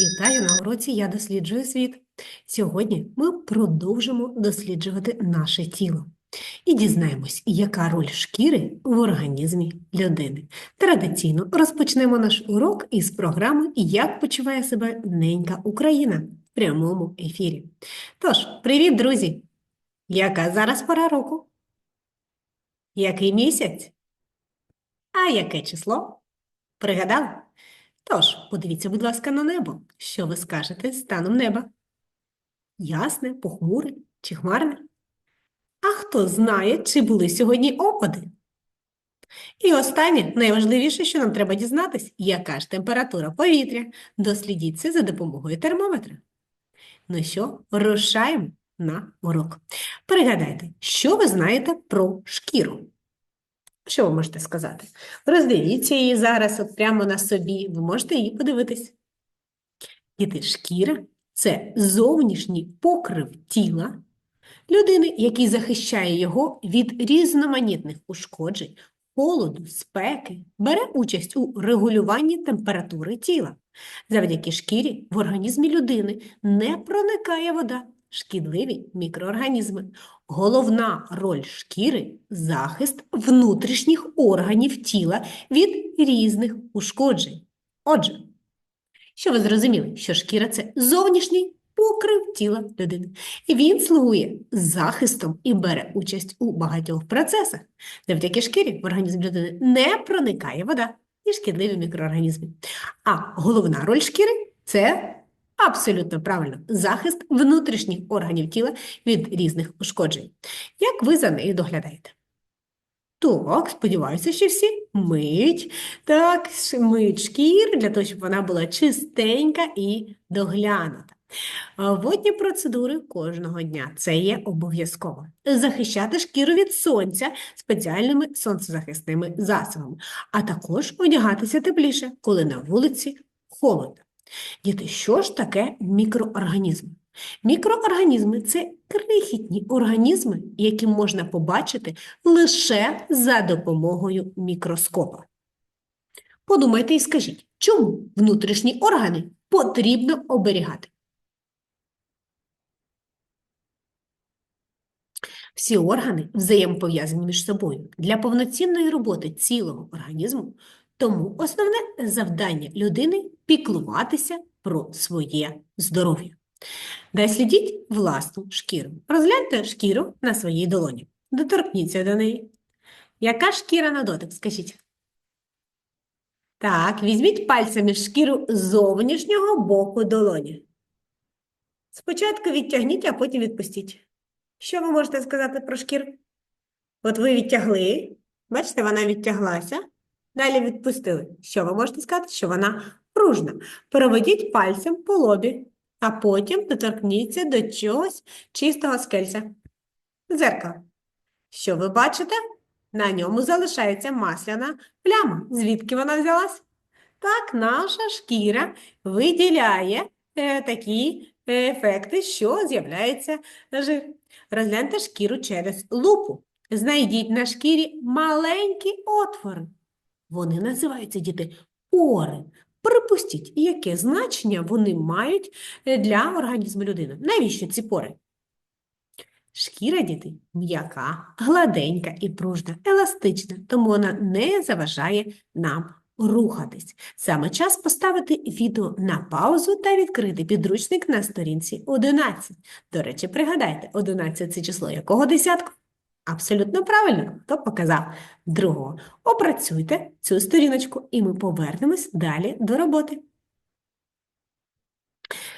Вітаю на уроці Я досліджую світ. Сьогодні ми продовжимо досліджувати наше тіло і дізнаємось, яка роль шкіри в організмі людини. Традиційно розпочнемо наш урок із програми Як почуває себе ненька Україна в прямому ефірі. Тож, привіт, друзі! Яка зараз пора року? Який місяць? А яке число? Пригадали? Тож, подивіться, будь ласка, на небо. Що ви скажете станом неба? Ясне, похмуре чи хмарне? А хто знає, чи були сьогодні опади? І останнє, найважливіше, що нам треба дізнатись, яка ж температура повітря. Дослідіть це за допомогою термометра. Ну що, рушаємо на урок. Пригадайте, що ви знаєте про шкіру? Що ви можете сказати? Роздивіться її зараз от прямо на собі, ви можете її подивитись. Діти, шкіра – це зовнішній покрив тіла людини, який захищає його від різноманітних ушкоджень, холоду, спеки, бере участь у регулюванні температури тіла. Завдяки шкірі в організмі людини не проникає вода, шкідливі мікроорганізми. Головна роль шкіри – захист внутрішніх органів тіла від різних ушкоджень. Отже, що ви зрозуміли, що шкіра – це зовнішній покрив тіла людини. І він слугує захистом і бере участь у багатьох процесах. Завдяки шкірі в організм людини не проникає вода і шкідливі мікроорганізми. А головна роль шкіри – це абсолютно правильно захист внутрішніх органів тіла від різних ушкоджень. Як ви за нею доглядаєте? Так, сподіваюся, що всі миють. Так, ш- миють шкіру для того, щоб вона була чистенька і доглянута. Водні процедури кожного дня це є обов'язково. Захищати шкіру від сонця спеціальними сонцезахисними засобами, а також одягатися тепліше, коли на вулиці холодно. Діти, що ж таке мікроорганізми? Мікроорганізми це крихітні організми, які можна побачити лише за допомогою мікроскопа. Подумайте і скажіть, чому внутрішні органи потрібно оберігати? Всі органи взаємопов'язані між собою для повноцінної роботи цілого організму, тому основне завдання людини піклуватися про своє здоров'я. Дослідіть власну шкіру. Розгляньте шкіру на своїй долоні. Доторкніться до неї. Яка шкіра на дотик? Скажіть. Так, візьміть пальцями шкіру зовнішнього боку долоні. Спочатку відтягніть, а потім відпустіть. Що ви можете сказати про шкіру? От ви відтягли, бачите, вона відтяглася, далі відпустили. Що ви можете сказати? Що вона пружна. Проведіть пальцем по лобі, а потім доторкніться до чогось чистого скельця. Дзеркало. Що ви бачите? На ньому залишається масляна пляма. Звідки вона взялась? Так, наша шкіра виділяє е, такі ефекти, що з'являється жир. Розгляньте шкіру через лупу. Знайдіть на шкірі маленькі отвори. Вони називаються діти пори. Припустіть, яке значення вони мають е, для організму людини. Навіщо ці пори? Шкіра діти м'яка, гладенька і пружна, еластична, тому вона не заважає нам рухатись. Саме час поставити відео на паузу та відкрити підручник на сторінці 11. До речі, пригадайте, 11 – це число якого десятку? Абсолютно правильно, хто показав другого. Опрацюйте цю сторіночку, і ми повернемось далі до роботи.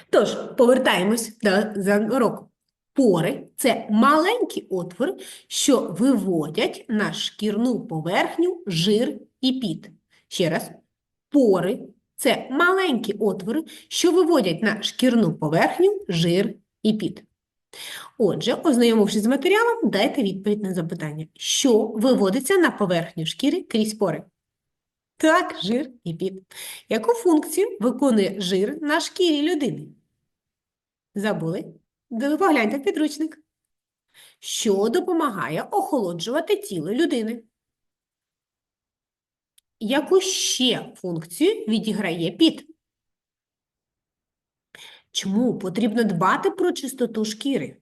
Tож, повертаємось до уроку. Пори – це маленькі отвори, що виводять на шкірну поверхню жир і піт. Ще раз. Пори – це маленькі отвори, що виводять на шкірну поверхню жир і піт. Отже, ознайомившись з матеріалом, дайте відповідь на запитання. Що виводиться на поверхню шкіри крізь пори? Так, жир і піт. Яку функцію виконує жир на шкірі людини? Забули? Погляньте підручник. Що допомагає охолоджувати тіло людини? Яку ще функцію відіграє піт? Чому потрібно дбати про чистоту шкіри?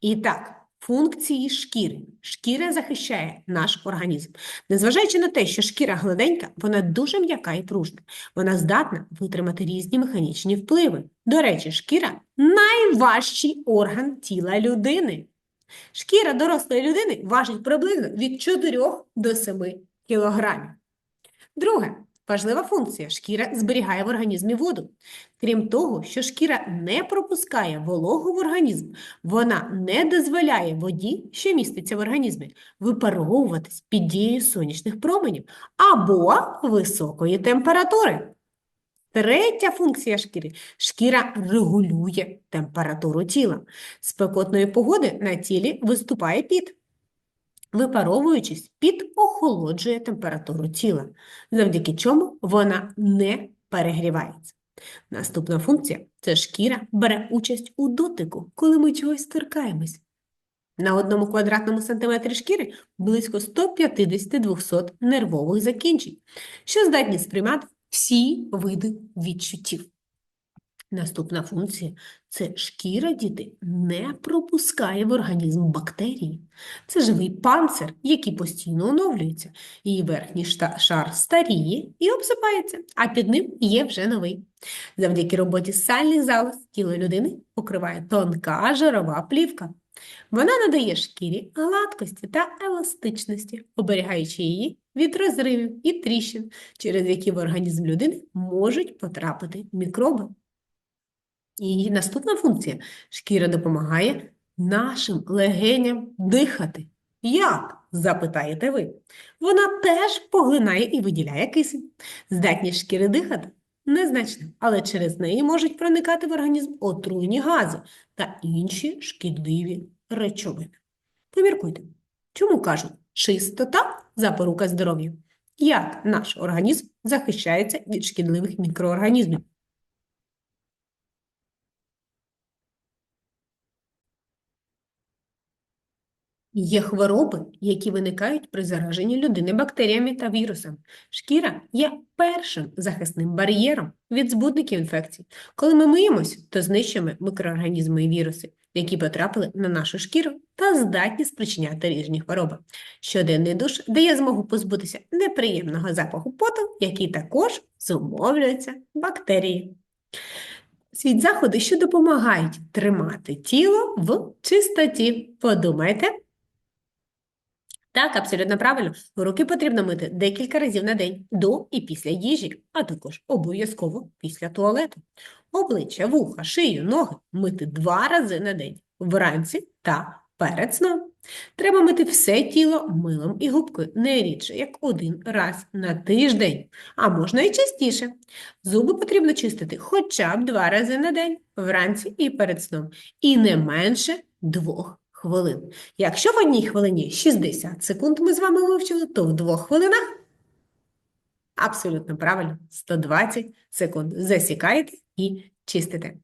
І так, функції шкіри. Шкіра захищає наш організм. Незважаючи на те, що шкіра гладенька, вона дуже м'яка і пружна. Вона здатна витримати різні механічні впливи. До речі, шкіра найважчий орган тіла людини. Шкіра дорослої людини важить приблизно від 4 до 7 кілограмів. Друге, важлива функція. Шкіра зберігає в організмі воду. Крім того, що шкіра не пропускає вологу в організм, вона не дозволяє воді, що міститься в організмі, випаровуватись під дією сонячних променів або високої температури. Третя функція шкіри – шкіра регулює температуру тіла. З спекотної погоди на тілі виступає піт. Випаровуючись, піт охолоджує температуру тіла, завдяки чому вона не перегрівається. Наступна функція – це шкіра бере участь у дотику, коли ми чогось торкаємось. На одному квадратному сантиметрі шкіри близько 150-200 нервових закінчень, що здатні сприймати всі види відчуттів. Наступна функція – це шкіра діти не пропускає в організм бактерії. Це живий панцир, який постійно оновлюється. Її верхній шар старіє і обсипається, а під ним є вже новий. Завдяки роботі сальних залоз тіло людини покриває тонка жирова плівка. Вона надає шкірі гладкості та еластичності, оберігаючи її від розривів і тріщин, через які в організм людини можуть потрапити мікроби. І наступна функція – шкіра допомагає нашим легеням дихати. Як? Запитаєте ви. Вона теж поглинає і виділяє кисень. Здатність шкіри дихати незначна, але через неї можуть проникати в організм отруйні гази та інші шкідливі речовини. Поміркуйте, чому кажуть чистота – запорука здоров'я? Як наш організм захищається від шкідливих мікроорганізмів? Є хвороби, які виникають при зараженні людини бактеріями та вірусами. Шкіра є першим захисним бар'єром від збудників інфекцій. Коли ми миємось, то знищуємо мікроорганізми і віруси, які потрапили на нашу шкіру та здатні спричиняти різні хвороби. Щоденний душ дає змогу позбутися неприємного запаху поту, який також зумовлюється бактерії. Світ заходи, що допомагають тримати тіло в чистоті. Подумайте. Так, абсолютно правильно. Руки потрібно мити декілька разів на день до і після їжі, а також обов'язково після туалету. Обличчя, вуха, шию, ноги мити два рази на день вранці та перед сном. Треба мити все тіло милом і губкою не рідше, як один раз на тиждень, а можна і частіше. Зуби потрібно чистити хоча б два рази на день, вранці і перед сном, і не менше двох хвилин. Якщо в одній хвилині 60 секунд ми з вами вивчили, то в двох хвилинах абсолютно правильно 120 секунд. Засікаєте і чистите.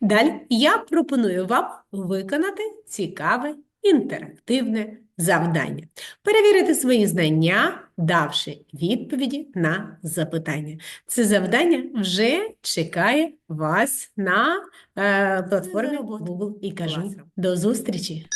Далі я пропоную вам виконати цікаве інтерактивне завдання. Перевірити свої знання, давши відповіді на запитання. Це завдання вже чекає вас на е, платформі. Google і кажу до зустрічі!